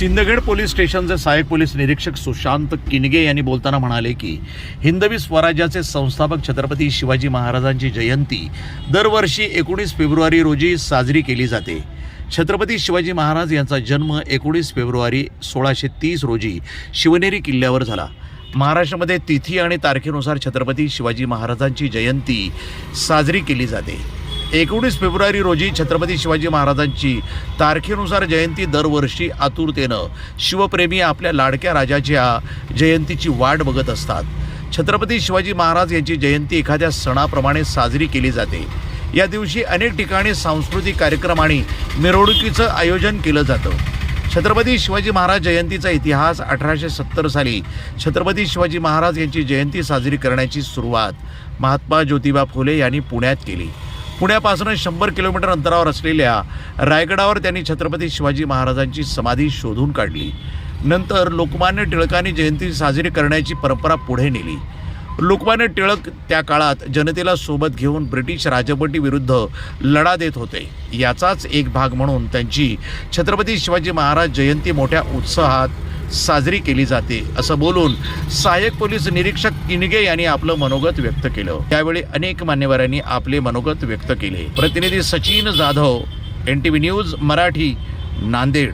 Sindkhed police स्टेशनचे सहाय्यक police निरीक्षक सुशांत किनगे यांनी बोलताना म्हणाले की हिंदवी स्वराज्याचे संस्थापक छत्रपती शिवाजी महाराजांची जयंती दरवर्षी एकोणीस फेब्रुवारी रोजी साजरी केली जाते. छत्रपती शिवाजी महाराज यांचा जन्म एकोणीस फेब्रुवारी सोळाशे तीस रोजी शिवनेरी किल्ल्यावर झाला. महाराष्ट्रामध्ये तिथी आणि तारखेनुसार छत्रपती शिवाजी महाराजांची जयंती साजरी केली जाते. एकोणीस फेब्रुवारी रोजी छत्रपती शिवाजी महाराजांची तारखेनुसार जयंती दरवर्षी आतुरतेनं शिवप्रेमी आपल्या लाडक्या राजाच्या जयंतीची वाट बघत असतात. छत्रपती शिवाजी महाराज यांची जयंती एखाद्या सणाप्रमाणे साजरी केली जाते. या दिवशी अनेक ठिकाणी सांस्कृतिक कार्यक्रम आणि मिरवणुकीचं आयोजन केलं जातं. छत्रपती शिवाजी महाराज जयंतीचा इतिहास अठराशे सत्तर साली छत्रपती शिवाजी महाराज यांची जयंती साजरी करण्याची सुरुवात महात्मा ज्योतिबा फुले यांनी पुण्यात केली. पुण्यापासून शंभर किलोमीटर अंतरावर असलेल्या रायगडावर त्यांनी छत्रपती शिवाजी महाराजांची समाधी शोधून काढली. नंतर लोकमान्य टिळकांनी जयंती साजरी करण्याची परंपरा पुढे नेली. लोकमान्य टिळक त्या काळात जनतेला सोबत घेऊन ब्रिटिश राजवटीविरुद्ध लढा देत होते. याचाच एक भाग म्हणून त्यांची छत्रपती शिवाजी महाराज जयंती मोठ्या उत्साहात साजरी केली जाते असं बोलून सहाय्यक पोलीस निरीक्षक इनगे यांनी आपलं मनोगत व्यक्त केलं. त्यावेळी अनेक मान्यवरांनी आपले मनोगत व्यक्त केले. प्रतिनिधी Sachin Jadhav N T V News Marathi Nanded.